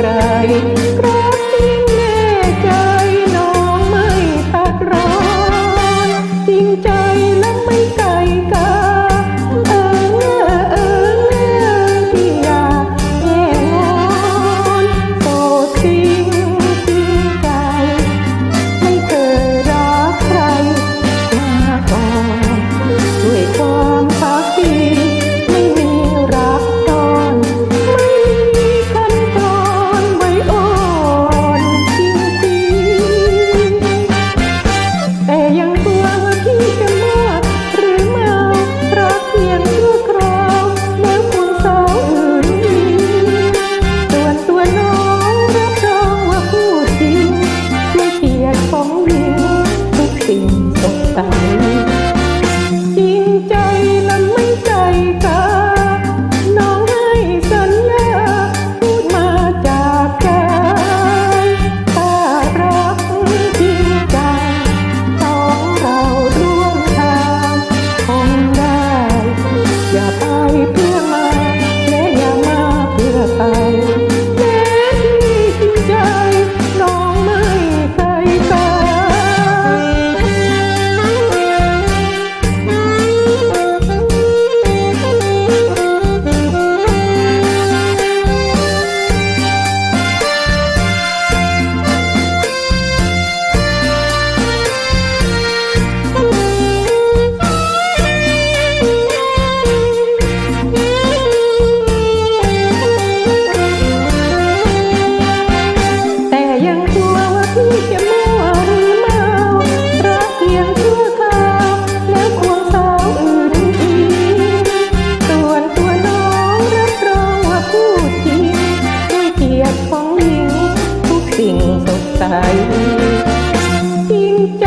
ใรรักจริงแน่ใจน้องไม่ตัดร้อนจริงใจ ของหญิงทุกสิ่งสดใสจริงใจ